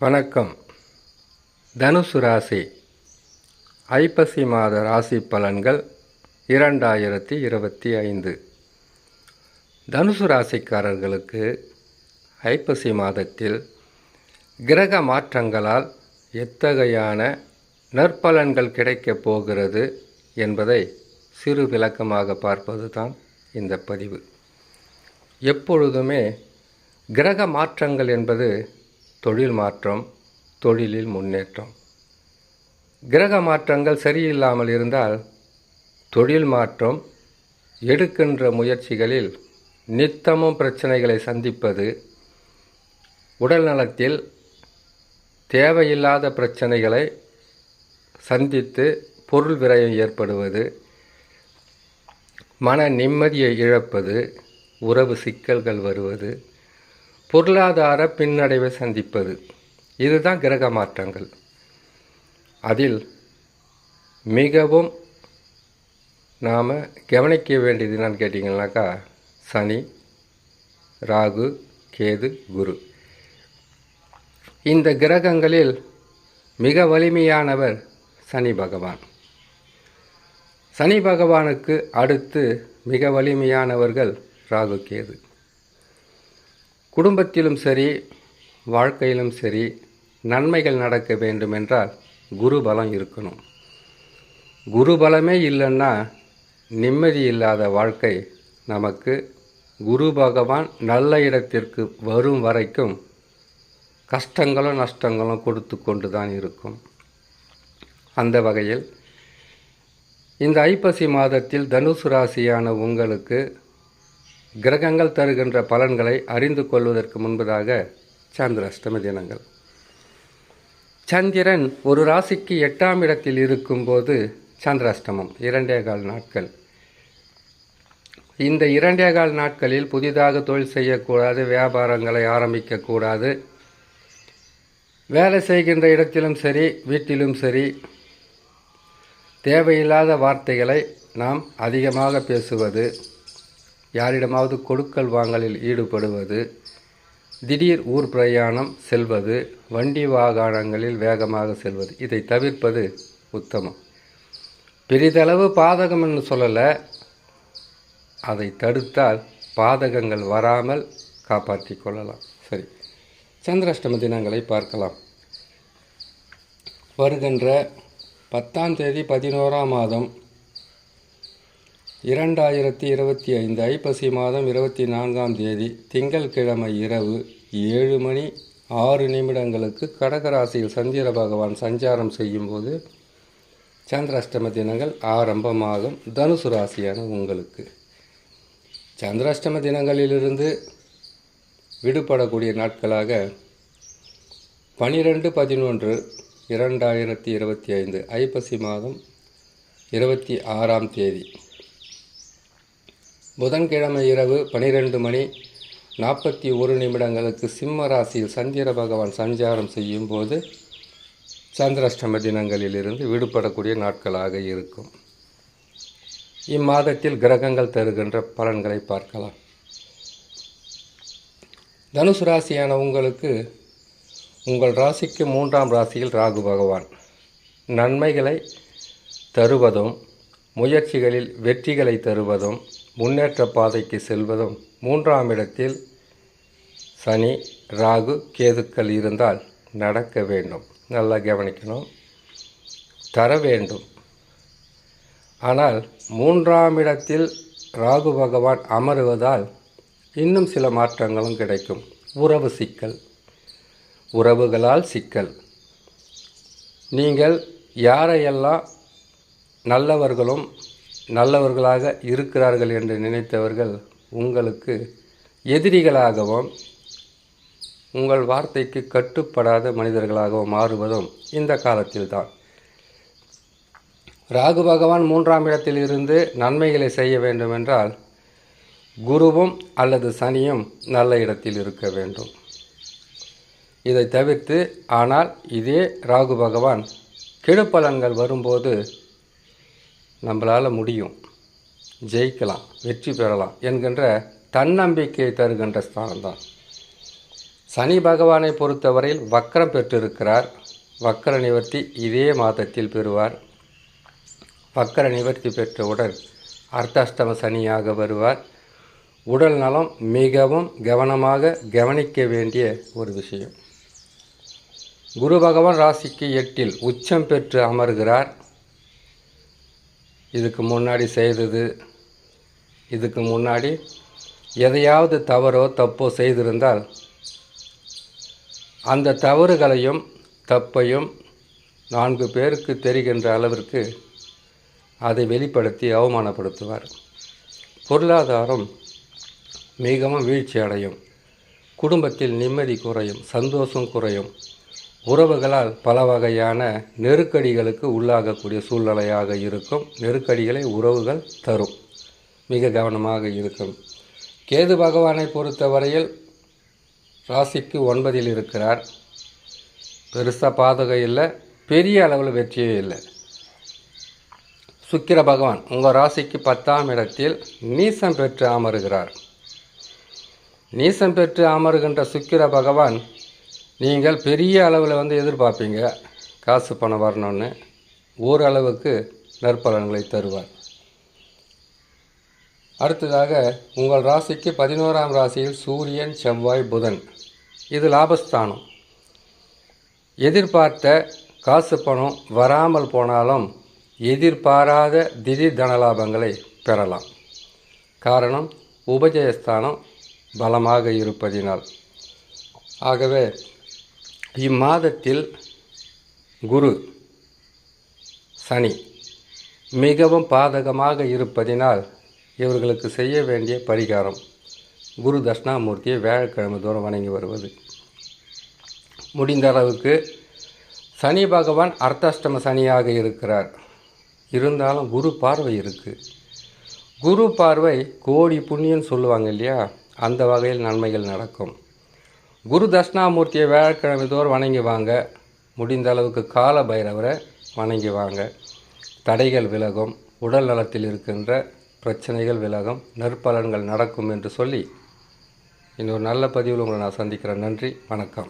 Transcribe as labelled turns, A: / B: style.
A: வணக்கம். தனுசு ராசி. ஐப்பசி மாத ராசி பலன்கள் இரண்டாயிரத்தி இருபத்தி ஐந்து. தனுசு ராசிக்காரர்களுக்கு ஐப்பசி மாதத்தில் கிரக மாற்றங்களால் எத்தகையான நற்பலன்கள் கிடைக்கப் போகிறது என்பதை சிறு விளக்கமாக பார்ப்பது தான் இந்த பதிவு. எப்பொழுதுமே கிரக மாற்றங்கள் என்பது தொழில் மாற்றம் தொழிலில் முன்னேற்றம். கிரக மாற்றங்கள் சரியில்லாமல் இருந்தால் தொழில் மாற்றம் எடுக்கின்ற முயற்சிகளில் நித்தமும் பிரச்சனைகளை சந்திப்பது உடல் நலத்தில் தேவையில்லாத பிரச்சனைகளை சந்தித்து பொருள் விரயம் ஏற்படுவது மன நிம்மதியை இழப்பது உறவு சிக்கல்கள் வருவது பொருளாதார பின்னடைவை சந்திப்பது. இதுதான் கிரக மாற்றங்கள். அதில் மிகவும் நாம் கவனிக்க வேண்டியது என்னன்னு கேட்டிங்கனாக்கா சனி ராகு கேது குரு. இந்த கிரகங்களில் மிக வலிமையானவர் சனி பகவான். சனி பகவானுக்கு அடுத்து மிக வலிமையானவர்கள் ராகு கேது. குடும்பத்திலும் சரி வாழ்க்கையிலும் சரி நன்மைகள் நடக்க வேண்டுமென்றால் குரு பலம் இருக்கணும். குரு பலமே இல்லைன்னா நிம்மதி இல்லாத வாழ்க்கை நமக்கு குரு பகவான் நல்ல இடத்திற்கு வரும் வரைக்கும் கஷ்டங்களும் நஷ்டங்களும் கொடுத்து கொண்டு தான் இருக்கும். அந்த வகையில் இந்த ஐப்பசி மாதத்தில் தனுசு ராசியான உங்களுக்கு கிரகங்கள் தருகின்ற பலன்களை அறிந்து கொள்வதற்கு முன்பதாக சந்திர அஷ்டம தினங்கள். சந்திரன் ஒரு ராசிக்கு எட்டாம் இடத்தில் இருக்கும்போது சந்திராஷ்டமம் இரண்டே கால் நாட்கள். இந்த இரண்டே கால் நாட்களில் புதிதாக தொழில் செய்யக்கூடாது வியாபாரங்களை ஆரம்பிக்கக்கூடாது. வேலை செய்கின்ற இடத்திலும் சரி வீட்டிலும் சரி தேவையில்லாத வார்த்தைகளை நாம் அதிகமாக பேசுவது யாரிடமாவது கொடுக்கல் வாங்கலில் ஈடுபடுவது திடீர் ஊர் பிரயாணம் செல்வது வண்டி வாகனங்களில் வேகமாக செல்வது இதை தவிர்ப்பது உத்தமம். பெரிதளவு பாதகம் என்று சொல்லலை அதை தடுத்தால் பாதகங்கள் வராமல் காப்பாற்றி கொள்ளலாம். சரி சந்திராஷ்டம தினங்களை பார்க்கலாம். வருகின்ற பத்தாம் தேதி பதினோராம் மாதம் இரண்டாயிரத்தி இருபத்தி ஐந்து ஐப்பசி மாதம் இருபத்தி நான்காம் தேதி திங்கள்கிழமை இரவு ஏழு மணி ஆறு நிமிடங்களுக்கு கடகராசியில் சந்திர பகவான் சஞ்சாரம் செய்யும்போது சந்திராஷ்டம தினங்கள் ஆரம்பமாகும். தனுசு ராசியான உங்களுக்கு சந்திராஷ்டம தினங்களிலிருந்து விடுபடக்கூடிய நாட்களாக பனிரெண்டு பதினொன்று இரண்டாயிரத்தி இருபத்தி ஐந்து ஐப்பசி மாதம் இருபத்தி ஆறாம் தேதி புதன்கிழமை இரவு பனிரெண்டு மணி நாற்பத்தி ஒரு நிமிடங்களுக்கு சிம்ம ராசியில் சந்திர பகவான் சஞ்சாரம் செய்யும் போது சந்திராஷ்டம தினங்களிலிருந்து விடுபடக்கூடிய நாட்களாக இருக்கும். இம்மாதத்தில் கிரகங்கள் தருகின்ற பலன்களை பார்க்கலாம். தனுசு ராசியான உங்களுக்கு உங்கள் ராசிக்கு மூன்றாம் ராசியில் ராகு பகவான். நன்மைகளை தருவதும் முயற்சிகளில் வெற்றிகளை தருவதும் முன்னேற்ற பாதைக்கு செல்வதும் மூன்றாம் இடத்தில் சனி ராகு கேதுக்கள் இருந்தால் நடக்க வேண்டும். நல்லா கவனிக்கணும். தர வேண்டும். ஆனால் மூன்றாம் இடத்தில் ராகு பகவான் அமருவதால் இன்னும் சில மாற்றங்களும் கிடைக்கும். உறவு சிக்கல். உறவுகளால் சிக்கல். நீங்கள் யாரையெல்லாம் நல்லவர்களும் நல்லவர்களாக இருக்கிறார்கள் என்று நினைத்தவர்கள் உங்களுக்கு எதிரிகளாகவும் உங்கள் வார்த்தைக்கு கட்டுப்படாத மனிதர்களாகவும் மாறுவதும் இந்த காலத்தில்தான். ராகு பகவான் மூன்றாம் இடத்தில் இருந்து நன்மைகளை செய்ய வேண்டுமென்றால் குருவும் அல்லது சனியும் நல்ல இடத்தில் இருக்க வேண்டும். இதை தவிர்த்து ஆனால் இதே ராகு பகவான் கெடுப்பலன்கள் வரும்போது நம்மளால் முடியும். ஜெயிக்கலாம் வெற்றி பெறலாம் என்கின்ற தன்னம்பிக்கையை தருகின்ற ஸ்தானம்தான். சனி பகவானை பொறுத்தவரையில் வக்கரம் பெற்றிருக்கிறார். வக்கர நிவர்த்தி இதே மாதத்தில் பெறுவார். வக்கர நிவர்த்தி பெற்றவுடன் அர்த்தாஷ்டம சனியாக வருவார். உடல் நலம் மிகவும் கவனமாக கவனிக்க வேண்டிய ஒரு விஷயம். குரு பகவான் ராசிக்கு எட்டில் உச்சம் பெற்று அமர்கிறார். இதுக்கு முன்னாடி செய்தது இதுக்கு முன்னாடி எதையாவது தவறோ தப்போ செய்திருந்தால் அந்த தவறுகளையும் தப்பையும் நான்கு பேருக்கு தெரிகின்ற அளவிற்கு அதை வெளிப்படுத்தி அவமானப்படுத்துவார். பொருளாதாரம் மிகவும் வீழ்ச்சி அடையும் குடும்பத்தில் நிம்மதி குறையும் சந்தோஷம் குறையும். உறவுகளால் பல வகையான நெருக்கடிகளுக்கு உள்ளாகக்கூடிய சூழ்நிலையாக இருக்கும். நெருக்கடிகளை உறவுகள் தரும். மிக கவனமாக இருக்கும். கேது பகவானை பொறுத்தவரையில் ராசிக்கு ஒன்பதில் இருக்கிறார். பெருசாக பாதகம் இல்லை பெரிய அளவில் வெற்றியே இல்லை. சுக்கிர பகவான் உங்கள் ராசிக்கு பத்தாம் இடத்தில் நீசம் பெற்று அமருகிறார். நீசம் பெற்று அமருகின்ற சுக்கிர பகவான் நீங்கள் பெரிய அளவில் வந்து எதிர்பார்ப்பீங்க. காசு பணம் வரணும்னு. ஓரளவுக்கு நற்பலன்களை தருவார். அடுத்ததாக உங்கள் ராசிக்கு பதினோராம் ராசியில் சூரியன் செவ்வாய் புதன். இது லாபஸ்தானம். எதிர்பார்த்த காசு பணம் வராமல் போனாலும் எதிர்பாராத திடீர் தனலாபங்களை பெறலாம். காரணம் உபஜயஸ்தானம் பலமாக இருப்பதினால். ஆகவே இம்மாதத்தில் குரு சனி மிகவும் பாதகமாக இருப்பதினால் இவர்களுக்கு செய்ய வேண்டிய பரிகாரம் குரு தட்சிணாமூர்த்தியை வியாழக்கிழமை தூரம் வணங்கி வருவது. முடிந்த அளவுக்கு சனி பகவான் அர்த்தாஷ்டம சனியாக இருக்கிறார். இருந்தாலும் குரு பார்வை இருக்குது குரு பார்வை கோடி புண்ணியன்னு சொல்லுவாங்க இல்லையா? அந்த வகையில் நன்மைகள் நடக்கும். குரு தட்சிணாமூர்த்தியை வியாழக்கிழமை தோறும் வணங்கி வாங்க. முடிந்த அளவுக்கு கால பைரவரை வணங்கி வாங்க. தடைகள் விலகும் உடல் நலத்தில் இருக்கின்ற பிரச்சனைகள் விலகும் நற்பலன்கள் நடக்கும் என்று சொல்லி இன்னொரு நல்ல பதிவில் உங்களை நான் சந்திக்கிறேன். நன்றி வணக்கம்.